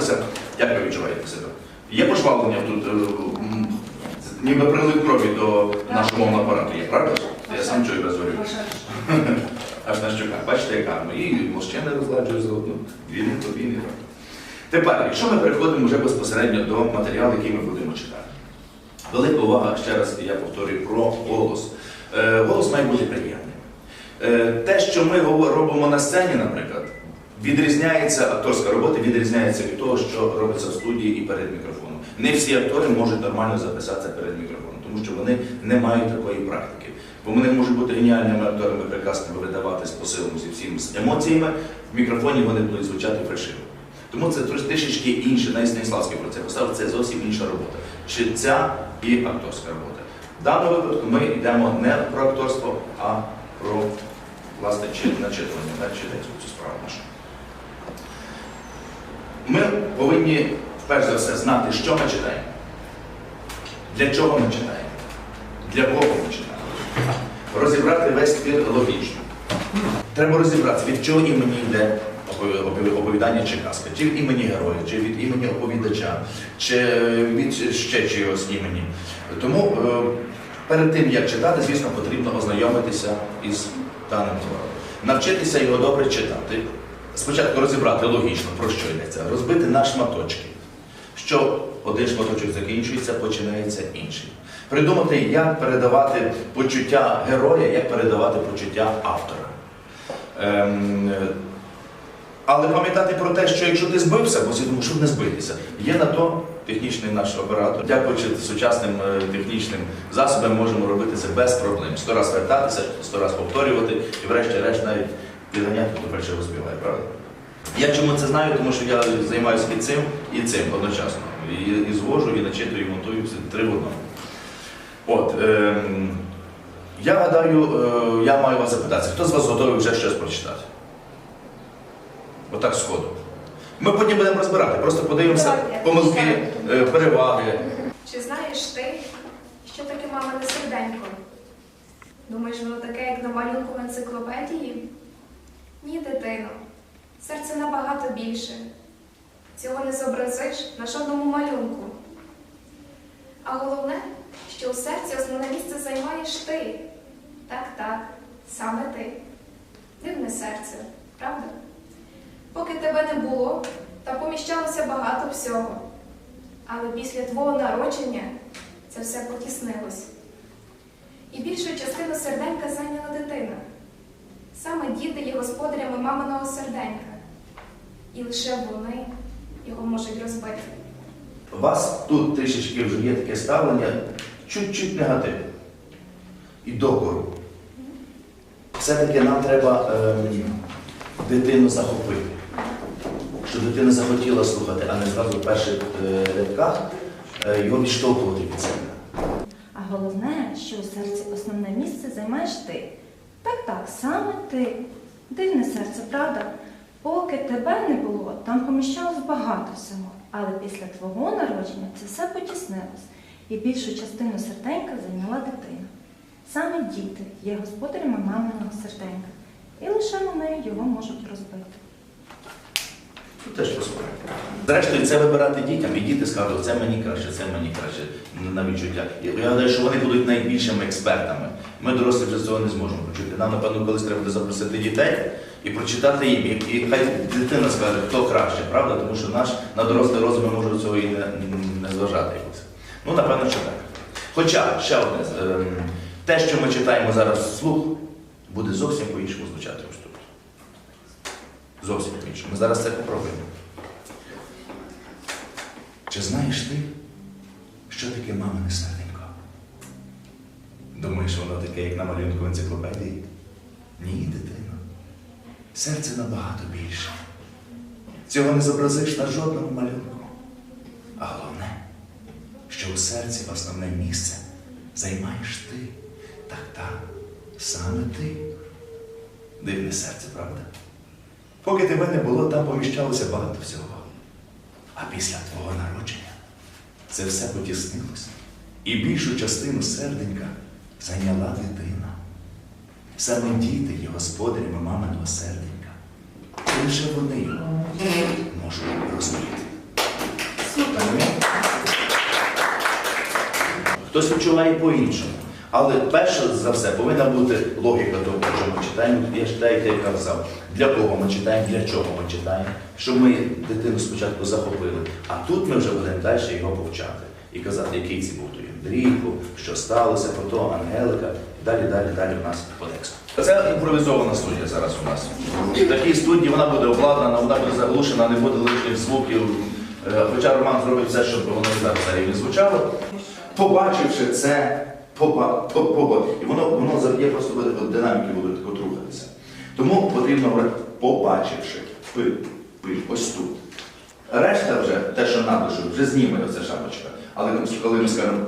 піднялися. Як ви відчуваєте себе? Є пошвалення тут, е, ніби прилив крові до нашого мовного апарату, є, правда? Я сам чую розговорю. Аж на щоках. Бачите, яка і мужчини розладжують заодно. Вільний, подвійний. так. Тепер, якщо ми переходимо вже безпосередньо до матеріалу, який ми будемо читати. Велика увага, ще раз я повторюю, про голос. Е, голос має бути приємним. Е, те, що ми робимо на сцені, наприклад, відрізняється, акторська робота відрізняється від того, що робиться в студії і перед мікрофоном. Не всі актори можуть нормально записатися перед мікрофоном, тому що вони не мають такої практики. Бо вони можуть бути геніальними акторами, прекрасно видавати з посилом зі всіми з емоціями, в мікрофоні вони будуть звучати фальшиво. Тому це трішечки інше, навіть про це поставив, це зовсім інша робота. Чи ця і акторська робота. В даному випадку ми йдемо не про акторство, а про власне чи начитування, не читати цю справу нашу. Ми повинні перш за все знати, що ми читаємо, для чого ми читаємо, для кого ми читаємо. Розібрати весь твір логічно. Треба розібратися, від чого імені йде опові- опові- оповідання чи казка, чи від імені героя, чи від імені оповідача, чи від ще чогось імені. Тому е, перед тим, як читати, звісно, потрібно ознайомитися із даним твором. Навчитися його добре читати. Спочатку розібрати логічно, про що йдеться, розбити на шматочки. Що один шматочок закінчується, починається інший. Придумати, як передавати почуття героя, як передавати почуття автора. Ем, але пам'ятати про те, що якщо ти збився, бо тому, щоб не збитися, є на то технічний наш оператор. Дякуючи сучасним е, технічним засобам, можемо робити це без проблем. Сто раз вертатися, сто раз повторювати і врешті-решт навіть підганяти, хто перше розбиває, правда? Я чому це знаю, тому що я займаюся і цим, і цим одночасно. І, і звожу, і начитую, і монтую все три в одному. От, ем, я гадаю, е, я маю вас запитати, хто з вас готовий вже щось прочитати? Отак сходу. Ми потім будемо розбирати, просто подивимося Давайте. помилки, е, переваги. Чи знаєш ти, що таке мамине серденько? Думаєш, воно таке, як на малюнку в енциклопедії? Ні, дитино. Серце набагато більше. Цього не зобразиш на жодному малюнку. А головне, що у серці основне місце займаєш ти. Так, так, саме ти. Дивне серце, правда? Поки тебе не було, та поміщалося багато всього. Але після твого народження це все потіснилось. І більшу частину серденька зайняла дитина. Саме діти є господарями маминого серденька. І лише вони його можуть розбити. У вас тут трішечки вже є таке ставлення, чуть-чуть негативне. І докору. Все-таки нам треба ем, дитину захопити. Щоб дитина захотіла слухати, а не зразу в перших е, рядках е, його відштовхувати від себе. А головне, що у серці основне місце займаєш ти. Так, так, саме ти. Дивне серце, правда? Поки тебе не було, там поміщалось багато всього. Але після твого народження це все потіснилось, і більшу частину серденька зайняла дитина. Саме діти є господарями маминого серденька, і лише вони його можуть розбити. Теж по-своєму. Зрештою, це вибирати дітям, і діти скажуть, це мені краще, це мені краще на відчуття. Я гадаю, що вони будуть найбільшими експертами. Ми дорослі вже цього не зможемо почути. Нам, напевно, колись треба буде запросити дітей і прочитати їм. І, і хай дитина скаже, хто краще, правда? Тому що наш на дорослий розум ми можемо цього і не, не зважати якось. Ну, напевно, що так. Хоча, ще одне, ем, те, що ми читаємо зараз вслух, буде зовсім по-іншому звучати. Зовсім по-іншому. Ми зараз це попробуємо. Чи знаєш ти, що таке мамине серденько? Думаєш, воно таке, як на малюнку в енциклопедії? Ні, дитино. Серце набагато більше. Цього не зобразиш на жодному малюнку. А головне, що у серці основне місце займаєш ти. Так, так, саме ти. Дивне серце, правда? Поки тебе не було, там поміщалося багато всього. А після твого народження це все потіснилося. І більшу частину серденька зайняла дитина. Саме діти є господарями маминого серденька. Лише вони його можуть розуміти. Супер! Хтось відчуває по-іншому. Але перше за все повинна бути логіка того, що ми читаємо. Я читаю, я казав, для кого ми читаємо, для чого ми читаємо, щоб ми дитину спочатку захопили, а тут ми вже будемо далі його повчати і казати, який це був той Андрійко, що сталося, про того Ангелика, далі, далі, далі у нас по тексту. Це імпровізована студія зараз у нас. В такій студії вона буде обладнана, вона буде заглушена, не буде лишніх звуків. Е, Хоча Роман зробив все, щоб воно зараз рівні звучало. Побачивши це, поба, по- поба- і воно, воно завдє просто буде динаміки будуть так рухатися. Тому потрібно говорити, побачивши, пи, пи, ось тут. Решта вже, те, що надо, що вже зніме оця шапочка. Але коли ми скажемо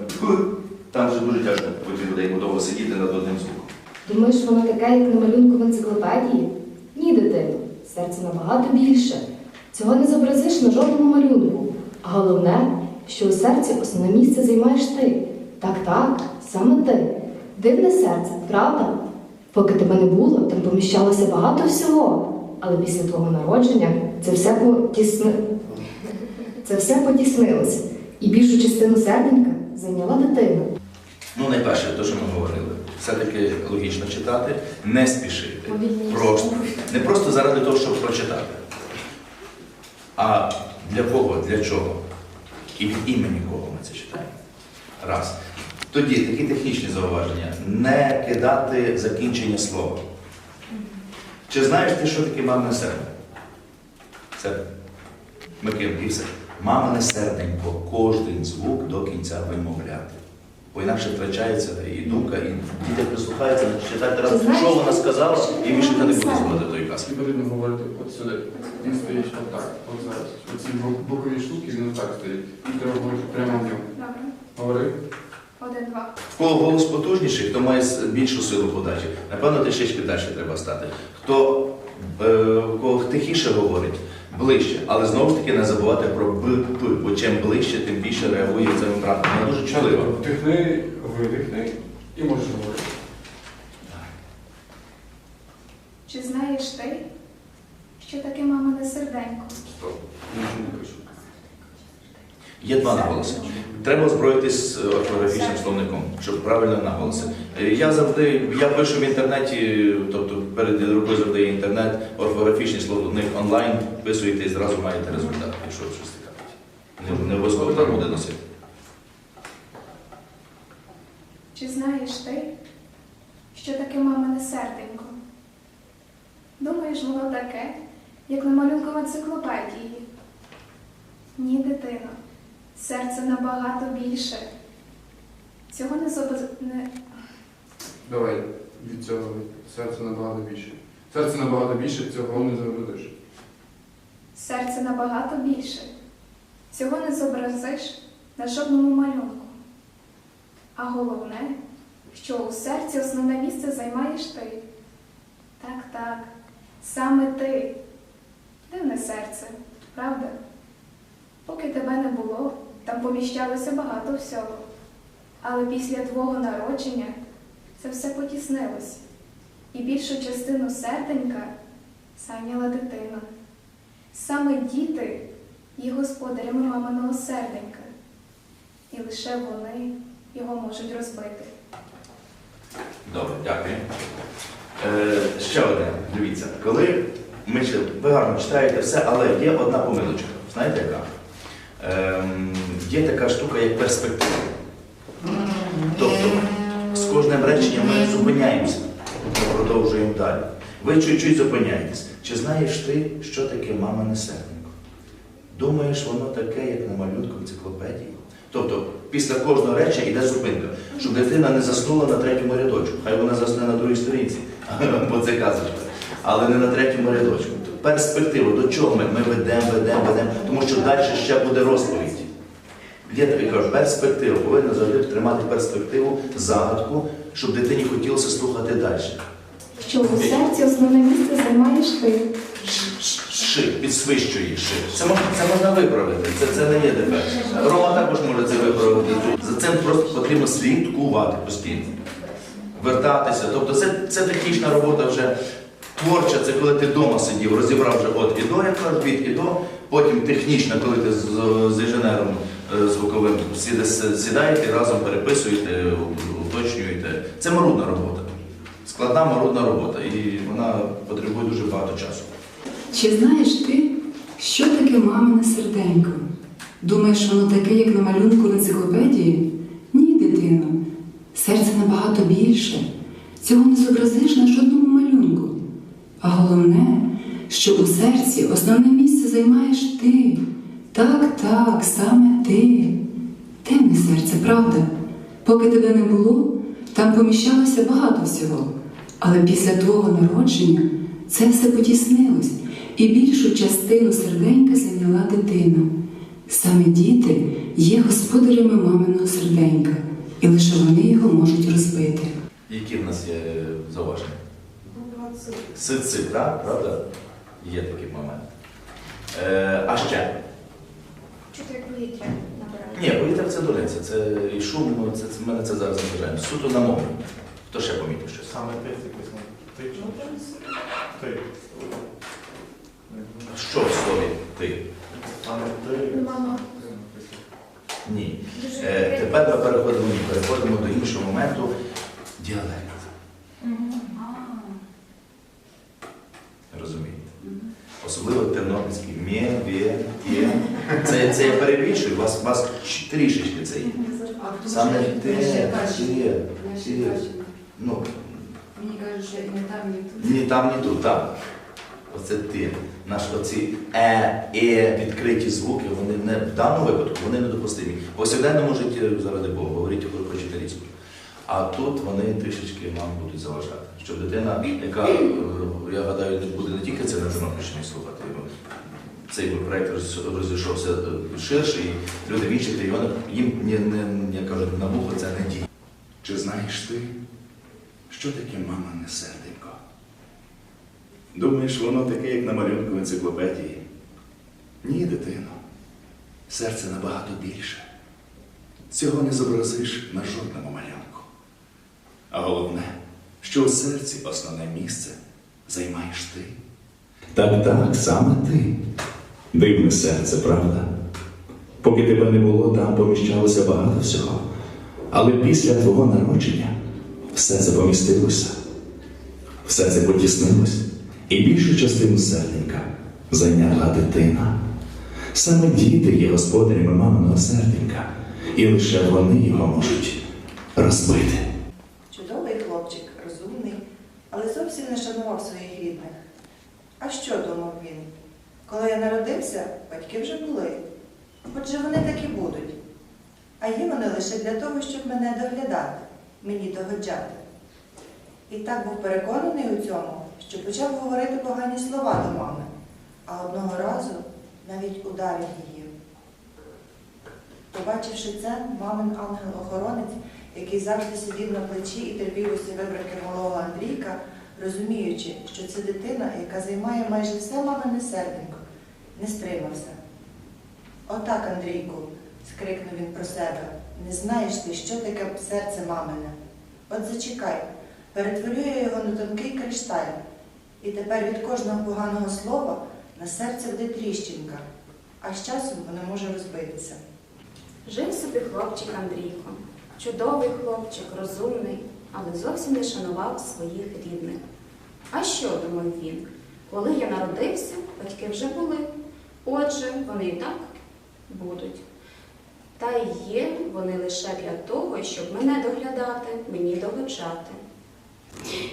там вже дуже тяжко потім буде йому довго сидіти над одним звуком. Думаєш, воно таке, як на малюнку в енциклопедії? Ні, дитино, серце набагато більше. Цього не зобразиш на жодному малюнку. А головне, що у серці основне місце займаєш ти. Так, так, саме ти. Дивне серце, правда? Поки тебе не було, там поміщалося багато всього. Але після твого народження це все потісни... це все потіснилося. І більшу частину серденька зайняла дитина. Ну, найперше, те, що ми говорили, все-таки логічно читати, не спішити. Просто. Не просто заради того, щоб прочитати. А для кого, для чого? І від імені кого ми це читаємо. Раз. Тоді такі технічні зауваження. Не кидати закінчення слова. Чи знаєш ти, що таке мамине серце? Серце. Миким, і все. Мамине серденько, кожен звук до кінця вимовляти. Бо інакше втрачається і думка, і діти прислухаються, читають раз, що вона сказала, і більше не буде зводити тої казки. І потрібно говорити от сюди. Він стоїть отак, от зараз. Оці бо- бокові штуки, він отак стоїть. І треба говорити прямо в ньому. Добре. Говори. В кого голос потужніший, хто має більшу силу подачі, напевно, трішечки далі треба стати. Хто е, в кого тихіше говорить, ближче, але знову ж таки не забувати про б, п, бо чим ближче, тим більше реагує ця вибрати. Вона дуже чутлива. Вдихни, видихни і можеш говорити. Чи знаєш ти, що таке мамине серденько? Стоп. Нічого не пишу. Є два наголоси. Треба озброїтись е, орфографічним словником, щоб правильно наголоси. Е, Я завжди, я пишу в інтернеті, тобто перед рукою завжди є інтернет, орфографічний словник онлайн, вписуєте і зразу маєте результат, якщо щось цікавить. Не, не обов'язково так буде носити. Чи знаєш ти, що таке мамине серденько? Думаєш, воно таке, як на малюнку в енциклопедії? Ні, дитино, серце набагато більше. Цього не не... Давай від цього серце набагато більше. Серце набагато більше, цього не зробиш. Серце набагато більше. Цього не зобразиш на жодному малюнку. А головне, що у серці основне місце займаєш ти. Так, так, саме ти. Дивне серце, правда? Поки тебе не було, там поміщалося багато всього. Але після твого народження це все потіснилось. І більшу частину серденька зайняла дитина. Саме діти є господарями маминого серденька, і лише вони його можуть розбити. Добре, дякую. Е, ще одне, дивіться, коли ми ви гарно читаєте все, але є одна помилочка. Знаєте яка? Ем, є така штука, як перспектива. Тобто з кожним реченням ми зупиняємося, ми продовжуємо далі. Ви чуть-чуть зупиняєтесь. Чи знаєш ти, що таке мамине серденько? Думаєш, воно таке, як на малюнку енциклопедії? Тобто, після кожного речення йде зупинка, щоб дитина не заснула на третьому рядочку. Хай вона засне на другій сторінці, бо це казочка. Але не на третьому рядочку. Перспективу, до чого ми? Ми ведемо, ведемо, ведемо, тому що далі ще буде розповідь. Є тобі кажу, перспектива. Повинна завжди тримати перспективу, загадку, щоб дитині хотілося слухати далі. Що у серці основне місце займаєш ти. Ши, підсвищує ши. Це можна, це можна виправити, це, це не є дефект. Рома також може це виправити. За цим просто потрібно слідкувати постійно. Вертатися. Тобто це, це технічна робота вже творча, це коли ти вдома сидів, розібрав вже от і до, як кажуть, від і до, потім технічна, коли ти з, з інженером е, звуковим, сідаєте разом переписуєте, уточнюєте. Це марудна робота. Складна марудна робота, і вона потребує дуже багато часу. Чи знаєш ти, що таке мамине серденько? Думаєш, воно таке, як на малюнку в енциклопедії? Ні, дитино. Серце набагато більше. Цього не зобразиш на жодному. А головне, що у серці основне місце займаєш ти. Так, так, саме ти. Темне серце, правда? Поки тебе не було, там поміщалося багато всього. Але після твого народження це все потіснилось, і більшу частину серденька зайняла дитина. Саме діти є господарями маминого серденька, і лише вони його можуть розбити. Які в нас є е, зауваження? Сицик, так? Правда? Є такий момент. Е, а ще? Чути повітря набирає. Ні, повітря це дурниця, це і шум, ну, це, це мене це зараз не. Суто на мову. Хто ще помітив щось? Саме ти якось ти ти. Що в слові ти? Саме ти. Ну, мама, Ні. Е, тепер ми переходимо, ні, переходимо до іншого моменту. Діалект. Розумієте? Особливо тернопільський мє, вє, є. Це, це я перебільшую, у вас, у вас трішечки це є. Саме те, є, є. Ну, Мені кажуть, що не там, не тут. ні там, ні тут, так. Оце ти. Наш оці е, е, відкриті звуки, вони не в даному випадку вони недопустимі. В повсякденному житті, заради Бога, говоріть про про. А тут вони трішечки нам будуть заважати. Щоб дитина, яка, е, я гадаю, не буде не тільки це на Тернопільщині слухати. бо Цей проєкт розійшовся е, ширше, і люди в інших регіонах, їм не, не, як кажуть, на вухо це не діє. Чи знаєш ти, що таке мамине серденько? Думаєш, воно таке, як на малюнку в енциклопедії? Ні, дитино. Серце набагато більше. Цього не зобразиш на жодному малюнку. А головне, що у серці основне місце займаєш ти. Так, так, саме ти. Дивне серце, правда? Поки тебе не було, там поміщалося багато всього. Але після твого народження все це помістилося, все це потіснилось, і більшу частину серденька зайняла дитина. Саме діти є господарями маминого серденька, і лише вони його можуть розбити. Хлопчик, розумний, але зовсім не шанував своїх рідних. А що думав він? Коли я народився, батьки вже були. Отже, вони так і будуть. А є вони лише для того, щоб мене доглядати, мені догоджати. І так був переконаний у цьому, що почав говорити погані слова до мами, а одного разу навіть ударив її. Побачивши це, мамин ангел-охоронець, який завжди сидів на плечі і терпів усі вибрики малого Андрійка, розуміючи, що це дитина, яка займає майже все мамине серденько, не стримався. Отак, Андрійку, скрикнув він про себе, не знаєш ти, що таке серце мамине. От зачекай, перетворю я його на тонкий кришталь, і тепер від кожного поганого слова на серце буде тріщинка, а з часом воно може розбитися. Жив собі хлопчик Андрійко. Чудовий хлопчик, розумний, але зовсім не шанував своїх рідних. А що, думав він, коли я народився, батьки вже були. Отже, вони і так будуть. Та й є вони лише для того, щоб мене доглядати, мені догоджати.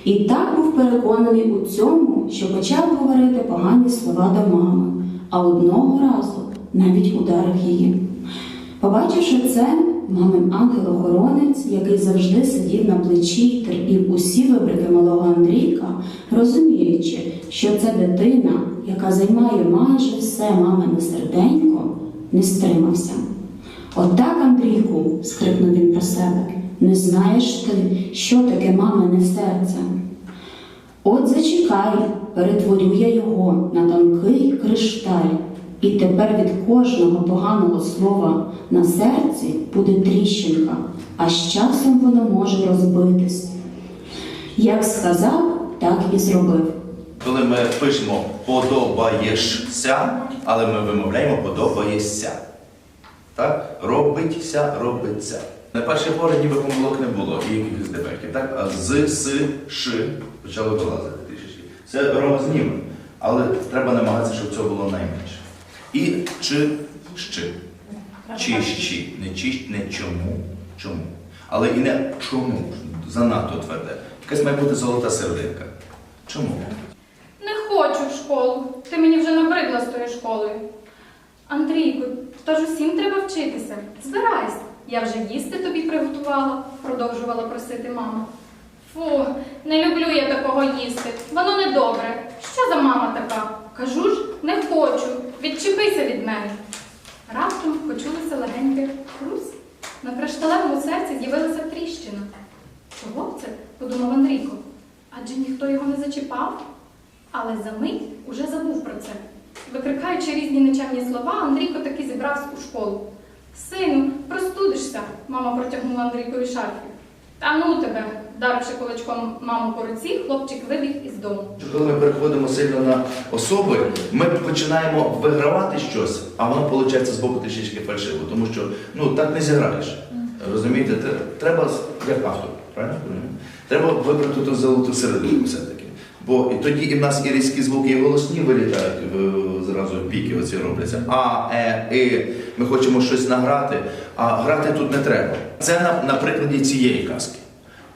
І так був переконаний у цьому, що почав говорити погані слова до мами, а одного разу навіть ударив її. Побачивши це, мамин ангел-охоронець, який завжди сидів на плечі й терпів усі вибрики малого Андрійка, розуміючи, що це дитина, яка займає майже все мамине серденько, не стримався. Отак, Андрійку, скрикнув він про себе, не знаєш ти, що таке мамине серце. От зачекай, перетворю я його на тонкий кришталь, і тепер від кожного поганого слова на серці буде тріщинка, а з часом воно може розбитись. Як сказав, так і зробив. Коли ми пишемо подобаєшся, але ми вимовляємо подобаєшся. Так? Робиться, робиться. На першій порі ніби помилок не було і якихось дефектів. Так? А з, с, ш почали вилазити трішечки. Це рома зніме. Але треба намагатися, щоб цього було найменше. І чи, щи. Чи, щі. Не чи, не чому. Чому. Але і не чому. Занадто тверде. Якась має бути золота серединка. Чому? Не хочу в школу. Ти мені вже набридла з тою школою. Андрійку, тож усім треба вчитися. Збирайся. Я вже їсти тобі приготувала, продовжувала просити мама. Фу, не люблю я такого їсти. Воно недобре. Що за мама така? Кажу ж, не хочу. Відчепися від мене. Раптом почулося легеньке хрус. На кришталевому серці з'явилася тріщина. Чого б це? подумав Андрійко. Адже ніхто його не зачіпав. Але за мить уже забув про це. Викрикаючи різні нечемні слова, Андрійко таки зібрався у школу. Сину, простудишся, мама протягнула Андрійкові шарфів. Та ну тебе, даривши кулачком маму по руці, хлопчик вибіг із дому. Коли ми переходимо сильно на особи, ми починаємо вигравати щось, а воно виходить з боку трішечки фальшиво, тому що ну так не зіграєш. Розумієте, треба як автор, правильно? Треба вибрати ту золоту середину все-таки. Бо і тоді і в нас і різкі звуки, і голосні вилітають в- зразу піки оці робляться. А, е, и. Ми хочемо щось награти, а грати тут не треба. Це на, на прикладі цієї казки.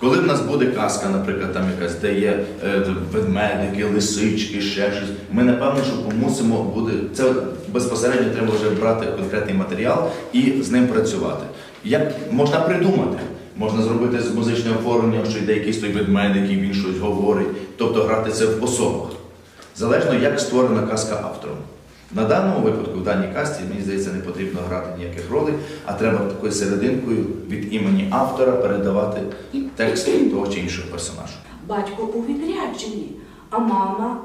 Коли в нас буде казка, наприклад, там якась, де є е, ведмедики, лисички, ще щось, ми напевно, що мусимо буде це безпосередньо треба вже брати конкретний матеріал і з ним працювати. Як можна придумати? Можна зробити з музичним оформленням, що йде якийсь той ведмедик, і він щось говорить, тобто грати це в особах. Залежно, як створена казка автором. На даному випадку, в даній казці, мені здається, не потрібно грати ніяких ролей, а треба такою серединкою від імені автора передавати текст того чи іншого персонажа. Батько у відрядженні, а мама.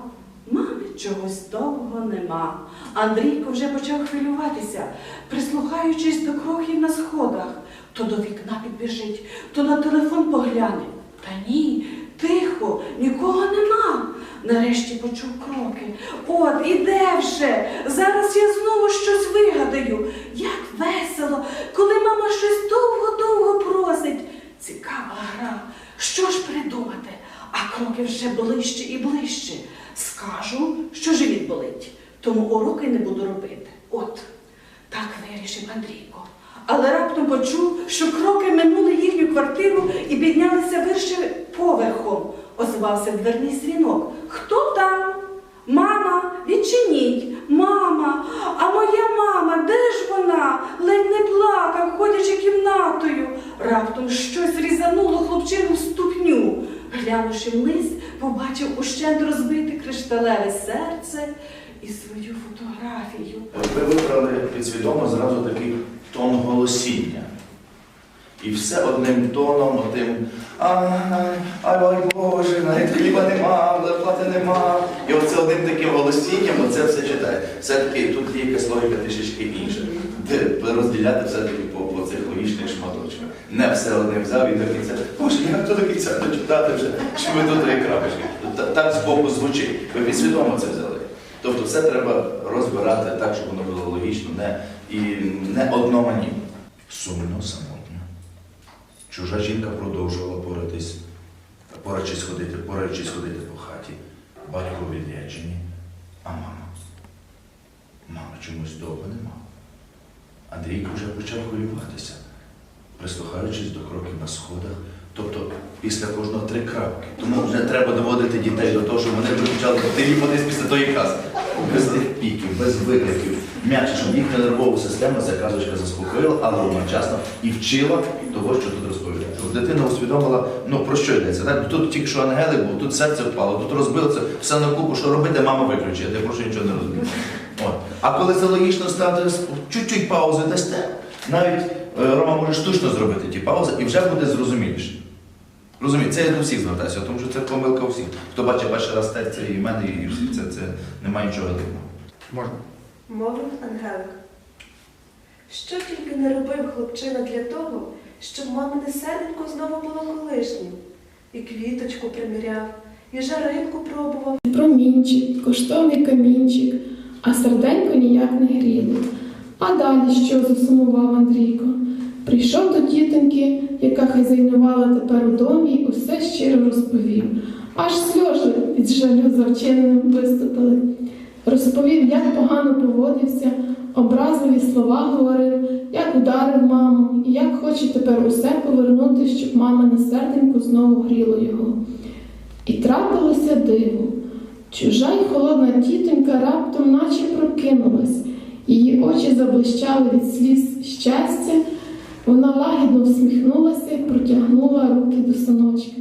Мами чогось довго нема. Андрійко вже почав хвилюватися, прислухаючись до кроків на сходах. То до вікна підбіжить, то на телефон погляне. Та ні, тихо, нікого нема. Нарешті почув кроки. От, іде вже. Зараз я знову щось вигадаю. Як весело, коли мама щось довго-довго просить. Цікава гра. Що ж придумати? А кроки вже ближче і ближче. Скажу, що живіт болить, тому уроки не буду робити. От, так вирішив Андрійко. Але раптом почув, що кроки минули їхню квартиру і піднялися вище поверхом. Озвався дверний дзвінок. Хто там? Мама, відчиніть, мама, а моя мама, де ж вона? Ледь не плакав, ходячи кімнатою. Раптом щось різануло хлопчину в ступню. Глянувши вниз, побачив ущент розбите кришталеве серце і свою фотографію. Ви вибрали підсвідомо зразу такий тон голосіння. І все одним тоном, отим ай, ай, Боже, навіть хліба нема, зарплати нема. І оце одним таким голосінням оце все читає. Все-таки тут є якась логіка трішечки інша. Розділяти все-таки по, по цих логічних шматочках. Не все одним взяв і до кінця. Боже, як то до кінця дочитати вже, що ви тут три крапочки. Та- Так збоку звучить. Ви підсвідомо це взяли. Тобто все треба розбирати так, щоб воно було логічно, не, і не одноманітно. Сумно, самотньо. Чужа жінка продовжувала поратись, порадчись ходити, порадчись ходити по хаті. Батько відрядженні, а мама. Мами чомусь довго нема. Андрійко вже почав хвилюватися, прислухаючись до кроків на сходах, тобто після кожного три крапки. Тому не треба доводити дітей до того, щоб вони почали телефонись після тої казки. Без тих піків, без викликів. М'якше, щоб їхня нервову систему ця заспокоїла, але одночасно і вчила того, що тут розповідає. Щоб дитина усвідомила, ну про що йдеться. Так? Тут тільки що ангелик був, тут серце впало, тут розбилося, все на купу, що робити, мама виключить, я прошу нічого не розумію. От. А коли це логічно стати, чуть-чуть паузи дасте, навіть е, Рома може штучно зробити ті паузи і вже буде зрозуміліше. Розумієте, це я до всіх звертаюся, тому що це помилка у всіх. Хто бачить перший раз текст, це і в мене, і всі. Це, це немає нічого дивного. Можна? Мовив Ангелик. Що тільки не робив хлопчина для того, щоб мамине серденько знову було колишнім. І квіточку приміряв, і жаринку пробував. Промінчик, коштовний камінчик, а серденько ніяк не гріло. А далі що засумував Андрійко? Прийшов до тітоньки, яка хазяйнувала тепер у домі, і усе щиро розповів. Аж сльози від жалю за вчиненим виступили. Розповів, як погано поводився, образливі слова говорив, як ударив маму, і як хоче тепер усе повернути, щоб мамине серденько знову гріло його. І трапилося диво. Чужа й холодна тітонька раптом наче прокинулась, її очі заблищали від сліз щастя, вона лагідно всміхнулася і протягнула руки до синочка.